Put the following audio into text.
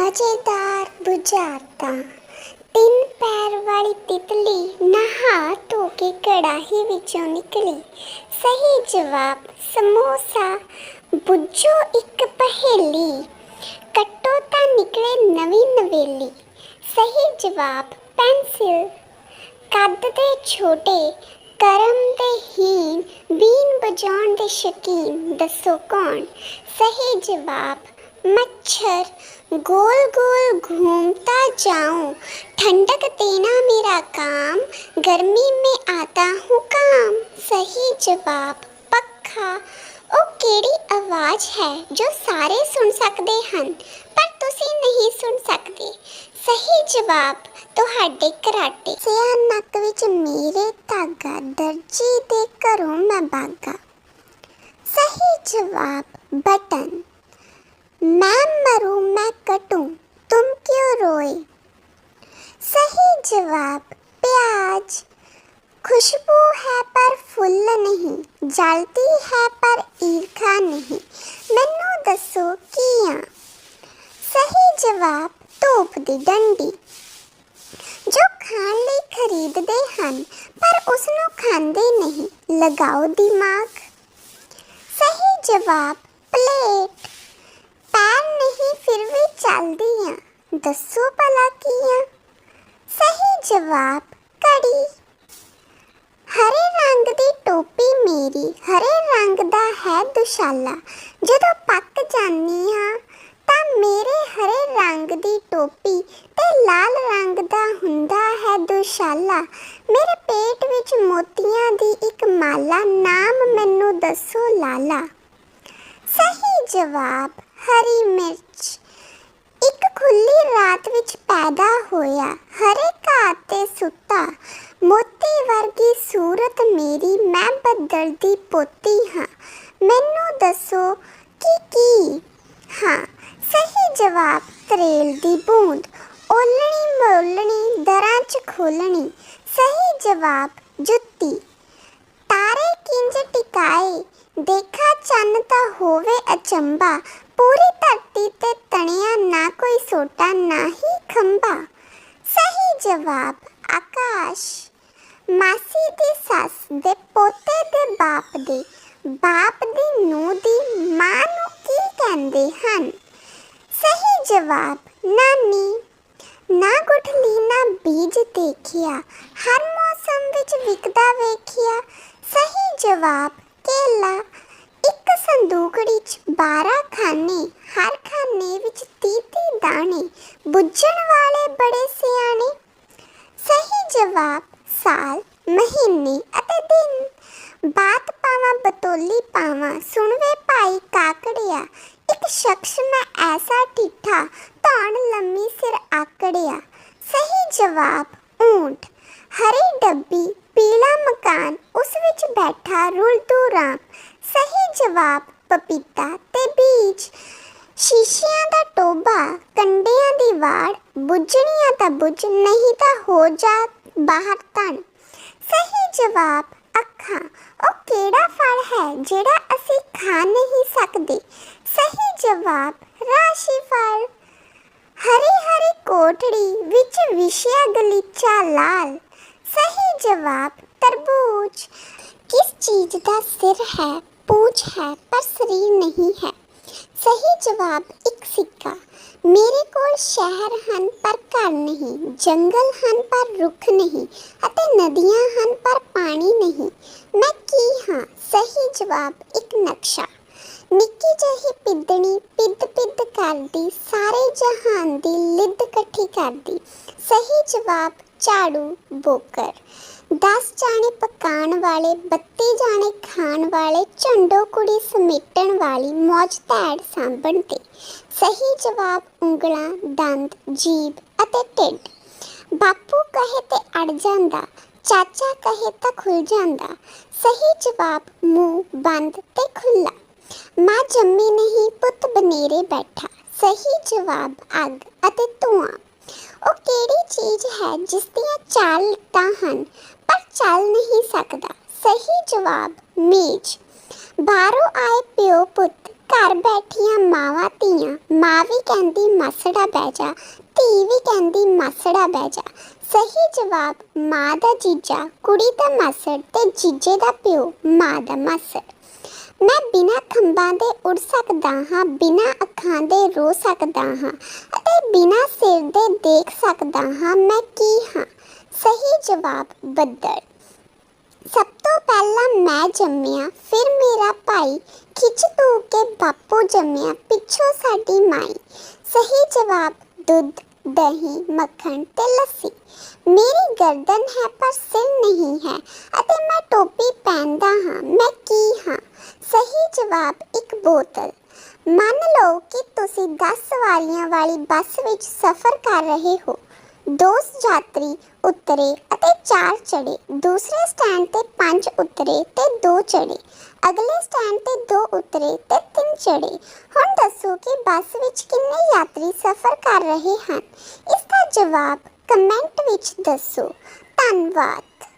ਮਜ਼ੇਦਾਰ ਬੁਝਾਰਤਾਂ। ਤਿੰਨ ਪੈਰ ਵਾਲੀ ਤਿਤਲੀ ਨਹਾ ਧੋ ਕੇ ਕੜਾਹੀ ਵਿੱਚੋਂ ਨਿਕਲੀ। ਸਹੀ ਜਵਾਬ, ਸਮੋਸਾ। ਬੁੱਝੋ ਇੱਕ ਪਹੇਲੀ। ਕੱਟੋ ਤਾਂ ਨਿਕਲੇ ਨਵੀਂ ਨਵੇਲੀ। ਸਹੀ ਜਵਾਬ, ਪੈਨਸਿਲ। ਕੱਦ ਦੇ ਛੋਟੇ, ਕਰਮ ਦੇ ਹੀਨ ਬੀਨ ਬਜਾਉਣ ਦੇ ਸ਼ਕੀਨ, ਦੱਸੋ ਕੌਣ? ਸਹੀ ਜਵਾਬ मच्छर गोल गोल घूमता जाऊं ठंडक देना मेरा काम गर्मी में आता हूँ काम सही जवाब पक्खा ਉਹ ਕਿਹੜੀ ਆਵਾਜ਼ ਹੈ ਜੋ ਸਾਰੇ ਸੁਣ ਸਕਦੇ ਹਨ ਪਰ ਤੁਸੀਂ ਨਹੀਂ ਸੁਣ ਸਕਦੇ ਸਹੀ ਜਵਾਬ ਤੁਹਾਡੇ ਕਰਾਟੇ ਸਿਆ ਨੱਕ ਵਿੱਚ ਮੇਰੇ ਧਾਗਾ ਦਰਜੀ ਦੇ ਘਰੋਂ ਮੈਂ ਭਾਗਾ ਸਹੀ ਜਵਾਬ ਬਟਨ मैं मरूं मैं कटूं तुम क्यों रोए सही जवाब प्याज खुशबू है पर फुल नहीं जलती है पर ईर्खा नहीं मैनू दसो किया सही जवाब ਧੂਪ ਦੀ ਡੰਡੀ ਜੋ ਖਾਣ ਲਈ ਖਰੀਦਦੇ ਹਨ ਪਰ ਉਸ ਨੂੰ ਖਾਂਦੇ ਨਹੀਂ ਲਗਾਓ ਦਿਮਾਗ ਸਹੀ ਜਵਾਬ ਪਲੇਟ ਪੈਰ ਨਹੀਂ ਫਿਰ ਵੀ ਚੱਲਦੀਆਂ। ਦੱਸੋ ਭਲਾ ਕੀਆਂ ਸਹੀ ਜਵਾਬ, ਘੜੀ। ਹਰੇ ਰੰਗ ਦੀ ਟੋਪੀ ਮੇਰੀ, ਹਰੇ ਰੰਗ ਦਾ ਹੈ ਦੁਸ਼ਾਲਾ। ਜਦੋਂ ਪੱਕ ਜਾਂਦੀ ਹਾਂ ਤਾਂ ਮੇਰੇ ਹਰੇ ਰੰਗ ਦੀ ਟੋਪੀ ਤੇ ਲਾਲ ਰੰਗ ਦਾ ਹੁੰਦਾ ਹੈ ਦੁਸ਼ਾਲਾ। ਮੇਰੇ ਪੇਟ ਵਿੱਚ ਮੋਤੀਆਂ ਦੀ ਇੱਕ ਮਾਲਾ, ਨਾਮ ਮੈਨੂੰ ਦੱਸੋ, ਲਾਲਾ। ਸਹੀ ਜਵਾਬ ਹਰੀ ਮਿਰਚ। ਇੱਕ ਖੁੱਲੀ ਰਾਤ ਵਿੱਚ ਪੈਦਾ ਹੋਇਆ, ਹਰੇ ਘਾਹ ਤੇ ਸੁੱਤਾ, ਮੋਤੀ ਵਰਗੀ ਸੂਰਤ ਮੇਰੀ, ਮੈਂ ਬੱਦਲ ਦੀ ਪੋਤੀ ਹਾਂ। ਮੈਨੂੰ ਦੱਸੋ ਕਿ ਕੀ? ਹਾਂ, ਸਹੀ ਜਵਾਬ, ਤਰੇਲ ਦੀ ਬੂੰਦ। ਓਲਣੀ ਮੋਲਣੀ, ਦਰਾਂ ਚ ਖੋਲਣੀ। ਸਹੀ ਜਵਾਬ, ਜੁੱਤੀ। ਕਿੰਜ ਟਿਕਾਏ। ਦੇਖਾ ਚੰਨ ਤਾਂ ਹੋਵੇ ਅਚੰਬਾ ਪੂਰੀ ਧਰਤੀ ਤੇ ਤਣਿਆ ਨਾ ਕੋਈ ਸੋਟਾ, ਨਾ ਹੀ ਖੰਭਾ। ਸਹੀ ਜਵਾਬ, ਆਕਾਸ਼। ਮਾਸੀ ਦੀ ਸੱਸ ਦੇ ਪੋਤੇ ਦੇ ਬਾਪ ਦੇ। ਬਾਪ ਦੀ ਨੂੰ ਦੀ ਮਾਂ ਨੂੰ ਕੀ ਕਹਿੰਦੇ ਹਨ? ਸਹੀ ਜਵਾਬ, ਨਾਨੀ। ਨਾ ਗੁਠਲੀ, ਨਾ ਬੀਜ ਦੇਖਿਆ। ਹਰ ਮੌਸਮ ਵਿੱਚ ਵਿਕਦਾ ਵੇਖਿਆ। ਸਹੀ ਕੇਲਾ। ਇੱਕ ਸੰਦੂਕੜੀ 'ਚ 12 ਖਾਨੇ, ਹਰ ਖਾਨੇ ਵਿੱਚ 30 ਦਾਣੇ, ਬੁੱਝਣ ਵਾਲੇ ਬੜੇ ਸਿਆਣੇ। ਸਹੀ ਜਵਾਬ, ਸਾਲ, ਮਹੀਨੇ ਅਤੇ ਦਿਨ। ਬਾਤ ਪਾਵਾਂ ਬਤੋਲੀ ਪਾਵਾਂ, ਸੁਣਵੇ ਭਾਈ ਕਾਕੜਿਆ। ਇੱਕ ਸ਼ਖਸ ਮੈਂ ਐਸਾ ਠਿੱਠਾ, ਧੌਣ ਲੰਮੀ ਸਿਰ ਆਕੜਿਆ। ਸਹੀ ਜਵਾਬ ਊਂਟ ਹਰੀ ਡੱਬੀ, ਪੀਲਾ ਮਕਾਨ, ਉਸ ਵਿੱਚ ਬੈਠਾ ਰੁਲਦੂ ਰਾਮ। ਸਹੀ ਜਵਾਬ, ਪਪੀਤਾ ਤੇ ਬੀਜ। ਸ਼ੀਸ਼ਿਆਂ ਦਾ ਟੋਬਾ ਕੰਡਿਆਂ ਦੀ ਵਾੜ, ਬੁੱਝਣੀਆਂ ਤਾਂ ਬੁੱਝ, ਨਹੀਂ ਤਾਂ ਹੋ ਜਾ ਬਾਹਰ ਤਣ ਸਹੀ ਜਵਾਬ, ਅੱਖਾਂ। ਉਹ ਕਿਹੜਾ ਫਲ ਹੈ ਜਿਹੜਾ ਅਸੀਂ ਖਾ ਨਹੀਂ ਸਕਦੇ? ਸਹੀ ਜਵਾਬ, ਰਾਸ਼ੀ ਫਲ। ਹਰੀ ਹਰੀ ਕੋਠੜੀ ਵਿੱਚ ਵਿਸ਼ਿਆ ਗਲੀਚਾ ਲਾਲ। ਜਵਾਬ ਤਰਬੂਜ। ਕਿਸ ਚੀਜ਼ ਦਾ ਸਿਰ ਹੈ, ਪੂਛ ਹੈ, ਪਰ ਸਰੀਰ ਨਹੀਂ ਹੈ? ਸਹੀ ਜਵਾਬ ਇੱਕ ਸਿੱਕਾ। ਮੇਰੇ ਕੋਲ ਸ਼ਹਿਰ ਹਨ, ਪਰ ਘਰ ਨਹੀਂ। ਜੰਗਲ ਹਨ, ਪਰ ਰੁੱਖ ਨਹੀਂ। ਅਤੇ ਨਦੀਆਂ ਹਨ, ਪਰ ਪਾਣੀ ਨਹੀਂ। ਮੈਂ ਕੀ ਹਾਂ? ਸਹੀ ਜਵਾਬ ਇੱਕ ਨਕਸ਼ਾ। ਨਿੱਕੀ ਜਿਹੀ ਪਿੱਦਣੀ ਪਿੱਦ ਪਿੱਦ ਕਰਦੀ, ਸਾਰੇ ਜਹਾਨ ਦੀ ਲਿੱਦ ਇਕੱਠੀ ਕਰਦੀ। ਸਹੀ ਜਵਾਬ ਝਾੜੂ ਬੋਕਰ। 10 ਜਾਣੇ ਪਕਾਉਣ ਵਾਲੇ 32 ਜਾਣੇ ਖਾਣ ਵਾਲੇ, ਝੰਡੋ ਕੁੜੀ ਸਮੇਟਣ ਵਾਲੀ ਮੌਜ ਧੈੜ ਸਾਂਭਣ ਤੇ। ਸਹੀ ਜਵਾਬ ਉਂਗਲਾਂ, ਦੰਦ, ਜੀਭ ਅਤੇ ਢਿੱਡ। ਬਾਪੂ ਕਹੇ ਤੇ ਅੜ ਜਾਂਦਾ, ਚਾਚਾ ਕਹੇ ਤਾਂ ਖੁੱਲ ਜਾਂਦਾ। ਸਹੀ ਜਵਾਬ ਮੂੰਹ ਬੰਦ ਤੇ ਖੁੱਲਾ ਮਾਂ ਜੰਮੀ ਨਹੀਂ, ਪੁੱਤ ਬਨੇਰੇ ਬੈਠਾ। ਸਹੀ ਜਵਾਬ ਅੱਗ ਅਤੇ ਧੂਆਂ। ਉਹ ਕਿਹੜੀ ਚੀਜ਼ ਹੈ ਜਿਸ ਦੀਆਂ ਚਾਰ ਲੱਤਾਂ ਹਨ, ਪਰ ਚੱਲ ਨਹੀਂ ਸਕਦਾ। ਸਹੀ ਜਵਾਬ, ਮੇਜ਼। ਬਾਹਰੋਂ ਆਏ ਪਿਓ ਪੁੱਤ, ਘਰ ਬੈਠੀਆਂ ਮਾਵਾਂ ਧੀਆਂ, ਮਾਂ ਵੀ ਕਹਿੰਦੀ ਮਾਸੜਾ ਬਹਿ ਜਾ, ਧੀ ਵੀ ਕਹਿੰਦੀ ਮਾਸੜਾ ਬਹਿ ਜਾ। ਸਹੀ ਜਵਾਬ, ਮਾਂ ਦਾ ਜੀਜਾ, ਕੁੜੀ ਦਾ ਮਾਸੜ ਤੇ ਜੀਜੇ ਦਾ ਪਿਓ, ਮਾਂ ਦਾ ਮਾਸੜ। ਮੈਂ ਬਿਨਾਂ ਖੰਭਾਂ ਦੇ ਉੱਡ ਸਕਦਾ ਹਾਂ, ਬਿਨਾਂ ਅੱਖਾਂ ਦੇ ਰੋ ਸਕਦਾ ਹਾਂ ਅਤੇ ਬਿਨਾਂ ਸਿਰ ਦੇ ਦੇਖ ਸਕਦਾ ਹਾਂ, ਮੈਂ ਕੀ ਹਾਂ? ਸਹੀ ਜਵਾਬ, ਬੱਦਲ। ਸਭ ਤੋਂ ਪਹਿਲਾਂ ਮੈਂ ਜੰਮਿਆ, ਫਿਰ ਮੇਰਾ ਭਾਈ ਖਿੱਚ ਧੂ ਕੇ ਬਾਪੂ ਜੰਮਿਆ, ਪਿੱਛੋਂ ਸਾਡੀ ਮਾਈ। ਸਹੀ ਜਵਾਬ, ਦੁੱਧ, ਦਹੀਂ, ਮੱਖਣ ਤੇ ਲੱਸੀ। ਮੇਰੀ ਗਰਦਨ ਹੈ ਪਰ ਸਿਰ ਨਹੀਂ ਹੈ ਅਤੇ ਮੈਂ ਟੋਪੀ ਪਹਿਨਦਾ ਹਾਂ, ਮੈਂ ਕੀ ਹਾਂ? ਸਹੀ ਜਵਾਬ ਇੱਕ ਬੋਤਲ। ਮੰਨ ਲਓ ਕਿ ਤੁਸੀਂ 10 ਸਵਾਰੀਆਂ ਵਾਲੀ ਬੱਸ ਵਿੱਚ ਸਫ਼ਰ ਕਰ ਰਹੇ ਹੋ। ਦੋ ਯਾਤਰੀ ਉਤਰੇ ਅਤੇ ਚਾਰ ਚੜੇ ਦੂਸਰੇ ਸਟੈਂਡ ਤੇ ਪੰਜ ਉਤਰੇ ਤੇ ਦੋ ਚੜੇ ਅਗਲੇ ਸਟੈਂਡ ਤੇ ਦੋ ਉਤਰੇ ਤੇ ਤਿੰਨ ਚੜੇ ਹੁਣ ਦੱਸੋ ਕਿ ਬੱਸ ਵਿੱਚ ਕਿੰਨੇ ਯਾਤਰੀ ਸਫ਼ਰ ਕਰ ਰਹੇ ਹਨ? ਇਸ ਦਾ ਜਵਾਬ ਕਮੈਂਟ ਵਿੱਚ ਦੱਸੋ। ਧੰਨਵਾਦ।